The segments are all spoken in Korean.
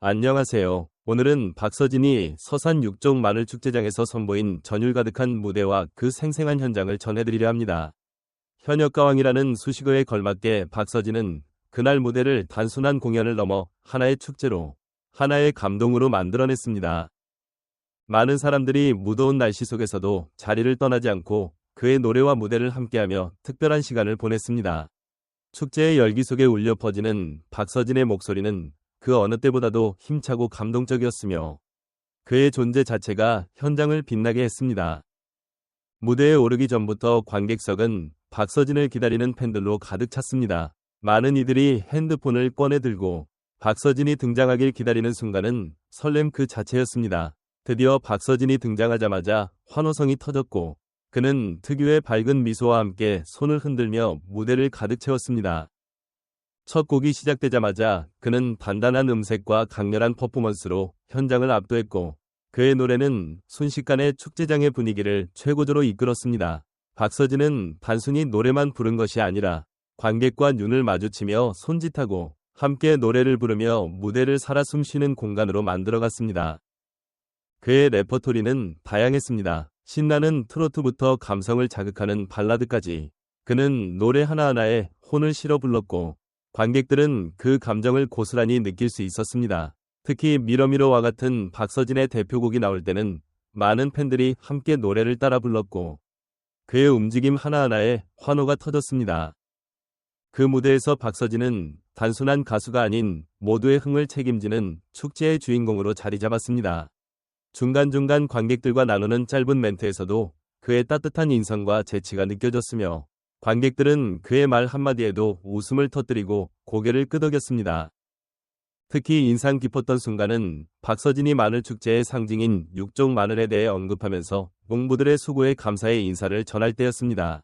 안녕하세요. 오늘은 박서진이 서산 육종 마늘 축제장에서 선보인 전율 가득한 무대와 그 생생한 현장을 전해드리려 합니다. 현역가왕이라는 수식어에 걸맞게 박서진은 그날 무대를 단순한 공연을 넘어 하나의 축제로, 하나의 감동으로 만들어냈습니다. 많은 사람들이 무더운 날씨 속에서도 자리를 떠나지 않고 그의 노래와 무대를 함께하며 특별한 시간을 보냈습니다. 축제의 열기 속에 울려 퍼지는 박서진의 목소리는 그 어느 때보다도 힘차고 감동적이었으며 그의 존재 자체가 현장을 빛나게 했습니다. 무대에 오르기 전부터 관객석은 박서진을 기다리는 팬들로 가득 찼습니다. 많은 이들이 핸드폰을 꺼내 들고 박서진이 등장하길 기다리는 순간은 설렘 그 자체였습니다. 드디어 박서진이 등장하자마자 환호성이 터졌고 그는 특유의 밝은 미소와 함께 손을 흔들며 무대를 가득 채웠습니다. 첫 곡이 시작되자마자 그는 단단한 음색과 강렬한 퍼포먼스로 현장을 압도했고 그의 노래는 순식간에 축제장의 분위기를 최고조로 이끌었습니다. 박서진은 단순히 노래만 부른 것이 아니라 관객과 눈을 마주치며 손짓하고 함께 노래를 부르며 무대를 살아 숨쉬는 공간으로 만들어갔습니다. 그의 레퍼토리는 다양했습니다. 신나는 트로트부터 감성을 자극하는 발라드까지 그는 노래 하나하나에 혼을 실어 불렀고 관객들은 그 감정을 고스란히 느낄 수 있었습니다. 특히 미러미러와 같은 박서진의 대표곡이 나올 때는 많은 팬들이 함께 노래를 따라 불렀고 그의 움직임 하나하나에 환호가 터졌습니다. 그 무대에서 박서진은 단순한 가수가 아닌 모두의 흥을 책임지는 축제의 주인공으로 자리 잡았습니다. 중간중간 관객들과 나누는 짧은 멘트에서도 그의 따뜻한 인성과 재치가 느껴졌으며 관객들은 그의 말 한마디에도 웃음을 터뜨리고 고개를 끄덕였습니다. 특히 인상 깊었던 순간은 박서진이 마늘 축제의 상징인 육종 마늘에 대해 언급하면서 농부들의 수고에 감사의 인사를 전할 때였습니다.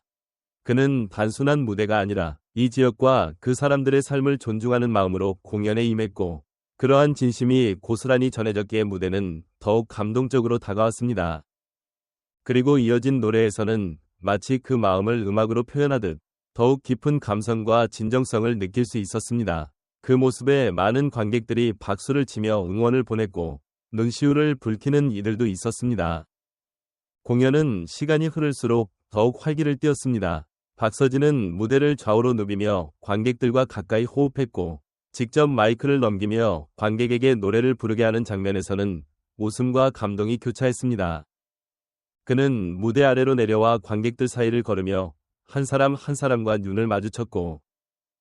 그는 단순한 무대가 아니라 이 지역과 그 사람들의 삶을 존중하는 마음으로 공연에 임했고 그러한 진심이 고스란히 전해졌기에 무대는 더욱 감동적으로 다가왔습니다. 그리고 이어진 노래에서는 마치 그 마음을 음악으로 표현하듯 더욱 깊은 감성과 진정성을 느낄 수 있었습니다. 그 모습에 많은 관객들이 박수를 치며 응원을 보냈고 눈시울을 붉히는 이들도 있었습니다. 공연은 시간이 흐를수록 더욱 활기를 띄었습니다. 박서진은 무대를 좌우로 누비며 관객들과 가까이 호흡했고 직접 마이크를 넘기며 관객에게 노래를 부르게 하는 장면에서는 웃음과 감동이 교차했습니다. 그는 무대 아래로 내려와 관객들 사이를 걸으며 한 사람 한 사람과 눈을 마주쳤고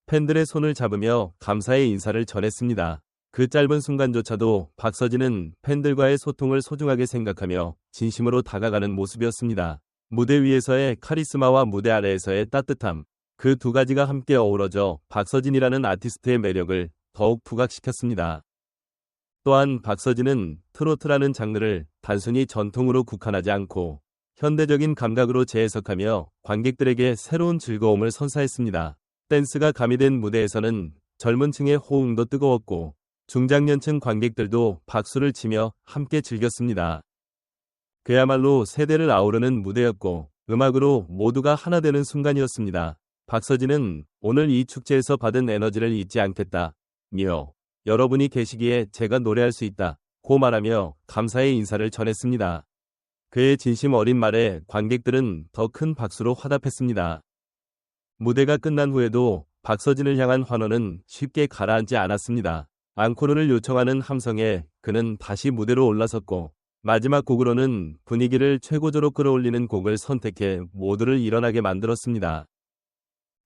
팬들의 손을 잡으며 감사의 인사를 전했습니다. 그 짧은 순간조차도 박서진은 팬들과의 소통을 소중하게 생각하며 진심으로 다가가는 모습이었습니다. 무대 위에서의 카리스마와 무대 아래에서의 따뜻함, 그 두 가지가 함께 어우러져 박서진이라는 아티스트의 매력을 더욱 부각시켰습니다. 또한 박서진은 트로트라는 장르를 단순히 전통으로 국한하지 않고 현대적인 감각으로 재해석하며 관객들에게 새로운 즐거움을 선사했습니다. 댄스가 가미된 무대에서는 젊은 층의 호응도 뜨거웠고 중장년층 관객들도 박수를 치며 함께 즐겼습니다. 그야말로 세대를 아우르는 무대였고 음악으로 모두가 하나 되는 순간이었습니다. 박서진은 오늘 이 축제에서 받은 에너지를 잊지 않겠다. 며 여러분이 계시기에 제가 노래할 수 있다. 고 말하며 감사의 인사를 전했습니다. 그의 진심 어린 말에 관객들은 더 큰 박수로 화답했습니다. 무대가 끝난 후에도 박서진을 향한 환호는 쉽게 가라앉지 않았습니다. 앙코르를 요청하는 함성에 그는 다시 무대로 올라섰고 마지막 곡으로는 분위기를 최고조로 끌어올리는 곡을 선택해 모두를 일어나게 만들었습니다.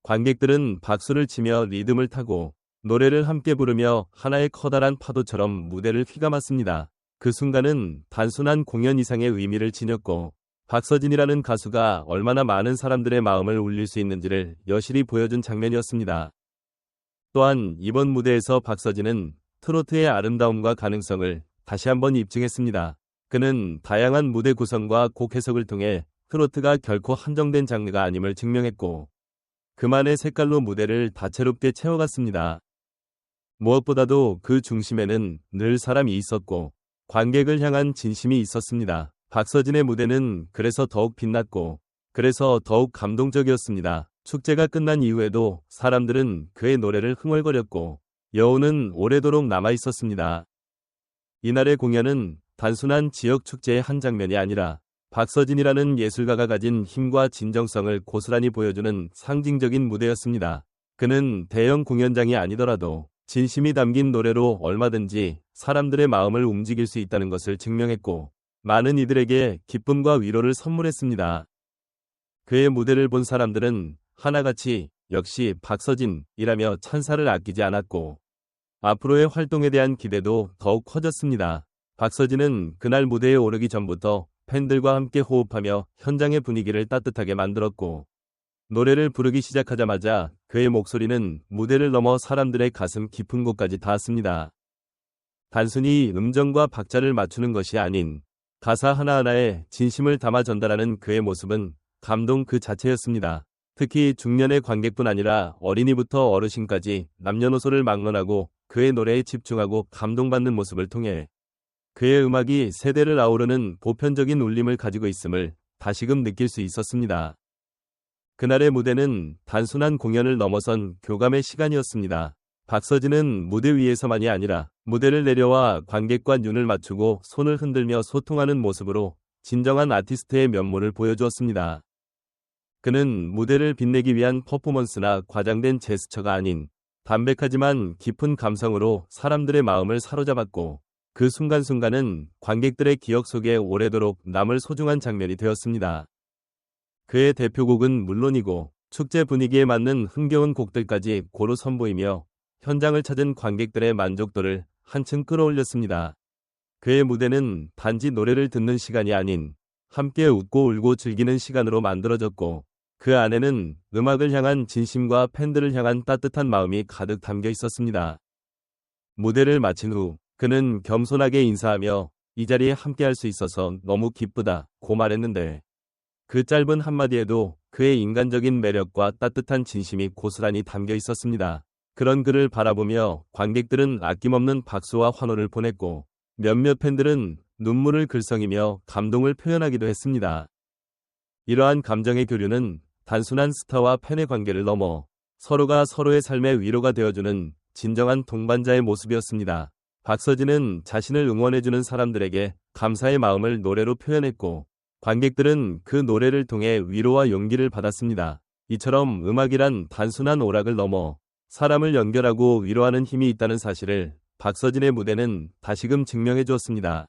관객들은 박수를 치며 리듬을 타고 노래를 함께 부르며 하나의 커다란 파도처럼 무대를 휘감았습니다. 그 순간은 단순한 공연 이상의 의미를 지녔고 박서진이라는 가수가 얼마나 많은 사람들의 마음을 울릴 수 있는지를 여실히 보여준 장면이었습니다. 또한 이번 무대에서 박서진은 트로트의 아름다움과 가능성을 다시 한번 입증했습니다. 그는 다양한 무대 구성과 곡 해석을 통해 트로트가 결코 한정된 장르가 아님을 증명했고 그만의 색깔로 무대를 다채롭게 채워갔습니다. 무엇보다도 그 중심에는 늘 사람이 있었고 관객을 향한 진심이 있었습니다. 박서진의 무대는 그래서 더욱 빛났고 그래서 더욱 감동적이었습니다. 축제가 끝난 이후에도 사람들은 그의 노래를 흥얼거렸고 여우는 오래도록 남아 있었습니다. 이날의 공연은 단순한 지역 축제의 한 장면이 아니라 박서진이라는 예술가가 가진 힘과 진정성을 고스란히 보여주는 상징적인 무대였습니다. 그는 대형 공연장이 아니더라도 진심이 담긴 노래로 얼마든지 사람들의 마음을 움직일 수 있다는 것을 증명했고 많은 이들에게 기쁨과 위로를 선물했습니다. 그의 무대를 본 사람들은 하나같이 역시 박서진이라며 찬사를 아끼지 않았고 앞으로의 활동에 대한 기대도 더욱 커졌습니다. 박서진은 그날 무대에 오르기 전부터 팬들과 함께 호흡하며 현장의 분위기를 따뜻하게 만들었고 노래를 부르기 시작하자마자 그의 목소리는 무대를 넘어 사람들의 가슴 깊은 곳까지 닿았습니다. 단순히 음정과 박자를 맞추는 것이 아닌 가사 하나하나에 진심을 담아 전달하는 그의 모습은 감동 그 자체였습니다. 특히 중년의 관객뿐 아니라 어린이부터 어르신까지 남녀노소를 막론하고 그의 노래에 집중하고 감동받는 모습을 통해 그의 음악이 세대를 아우르는 보편적인 울림을 가지고 있음을 다시금 느낄 수 있었습니다. 그날의 무대는 단순한 공연을 넘어선 교감의 시간이었습니다. 박서진은 무대 위에서만이 아니라 무대를 내려와 관객과 눈을 맞추고 손을 흔들며 소통하는 모습으로 진정한 아티스트의 면모를 보여주었습니다. 그는 무대를 빛내기 위한 퍼포먼스나 과장된 제스처가 아닌 담백하지만 깊은 감성으로 사람들의 마음을 사로잡았고 그 순간순간은 관객들의 기억 속에 오래도록 남을 소중한 장면이 되었습니다. 그의 대표곡은 물론이고 축제 분위기에 맞는 흥겨운 곡들까지 고루 선보이며 현장을 찾은 관객들의 만족도를 한층 끌어올렸습니다. 그의 무대는 단지 노래를 듣는 시간이 아닌 함께 웃고 울고 즐기는 시간으로 만들어졌고 그 안에는 음악을 향한 진심과 팬들을 향한 따뜻한 마음이 가득 담겨 있었습니다. 무대를 마친 후 그는 겸손하게 인사하며 이 자리에 함께할 수 있어서 너무 기쁘다 고 말했는데 그 짧은 한마디에도 그의 인간적인 매력과 따뜻한 진심이 고스란히 담겨 있었습니다. 그런 그를 바라보며 관객들은 아낌없는 박수와 환호를 보냈고 몇몇 팬들은 눈물을 글썽이며 감동을 표현하기도 했습니다. 이러한 감정의 교류는 단순한 스타와 팬의 관계를 넘어 서로가 서로의 삶의 위로가 되어주는 진정한 동반자의 모습이었습니다. 박서진은 자신을 응원해주는 사람들에게 감사의 마음을 노래로 표현했고 관객들은 그 노래를 통해 위로와 용기를 받았습니다. 이처럼 음악이란 단순한 오락을 넘어 사람을 연결하고 위로하는 힘이 있다는 사실을 박서진의 무대는 다시금 증명해 주었습니다.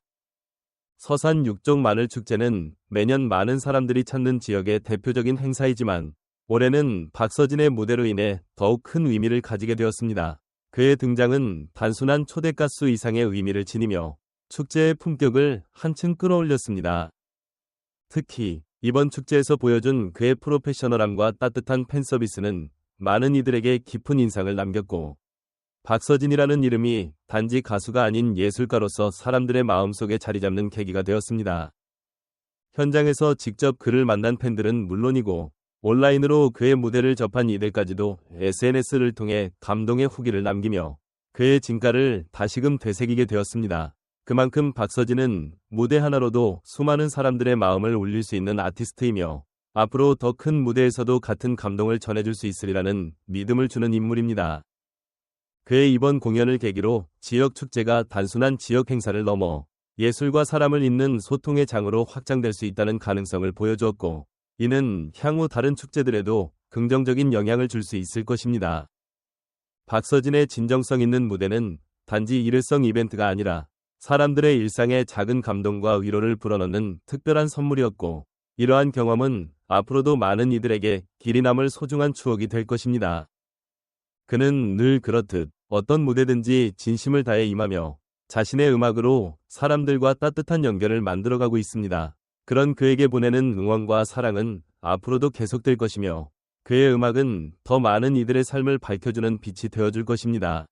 서산 육종 마늘 축제는 매년 많은 사람들이 찾는 지역의 대표적인 행사이지만 올해는 박서진의 무대로 인해 더욱 큰 의미를 가지게 되었습니다. 그의 등장은 단순한 초대가수 이상의 의미를 지니며 축제의 품격을 한층 끌어올렸습니다. 특히 이번 축제에서 보여준 그의 프로페셔널함과 따뜻한 팬 서비스는 많은 이들에게 깊은 인상을 남겼고 박서진이라는 이름이 단지 가수가 아닌 예술가로서 사람들의 마음속에 자리 잡는 계기가 되었습니다. 현장에서 직접 그를 만난 팬들은 물론이고 온라인으로 그의 무대를 접한 이들까지도 SNS를 통해 감동의 후기를 남기며 그의 진가를 다시금 되새기게 되었습니다. 그만큼 박서진은 무대 하나로도 수많은 사람들의 마음을 울릴 수 있는 아티스트이며 앞으로 더 큰 무대에서도 같은 감동을 전해줄 수 있으리라는 믿음을 주는 인물입니다. 그의 이번 공연을 계기로 지역 축제가 단순한 지역 행사를 넘어 예술과 사람을 잇는 소통의 장으로 확장될 수 있다는 가능성을 보여주었고 이는 향후 다른 축제들에도 긍정적인 영향을 줄 수 있을 것입니다. 박서진의 진정성 있는 무대는 단지 일회성 이벤트가 아니라 사람들의 일상에 작은 감동과 위로를 불어넣는 특별한 선물이었고 이러한 경험은 앞으로도 많은 이들에게 길이 남을 소중한 추억이 될 것입니다. 그는 늘 그렇듯 어떤 무대든지 진심을 다해 임하며 자신의 음악으로 사람들과 따뜻한 연결을 만들어가고 있습니다. 그런 그에게 보내는 응원과 사랑은 앞으로도 계속될 것이며 그의 음악은 더 많은 이들의 삶을 밝혀주는 빛이 되어줄 것입니다.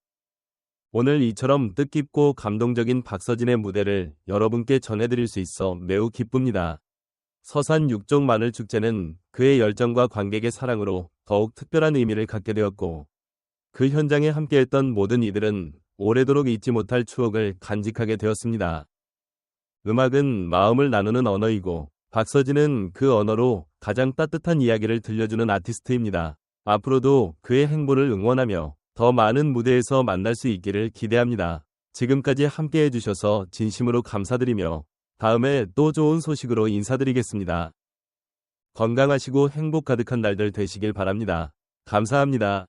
오늘 이처럼 뜻깊고 감동적인 박서진의 무대를 여러분께 전해드릴 수 있어 매우 기쁩니다. 서산 육종 마늘 축제는 그의 열정과 관객의 사랑으로 더욱 특별한 의미를 갖게 되었고 그 현장에 함께했던 모든 이들은 오래도록 잊지 못할 추억을 간직하게 되었습니다. 음악은 마음을 나누는 언어이고 박서진은 그 언어로 가장 따뜻한 이야기를 들려주는 아티스트입니다. 앞으로도 그의 행보를 응원하며 더 많은 무대에서 만날 수 있기를 기대합니다. 지금까지 함께 해주셔서 진심으로 감사드리며 다음에 또 좋은 소식으로 인사드리겠습니다. 건강하시고 행복 가득한 날들 되시길 바랍니다. 감사합니다.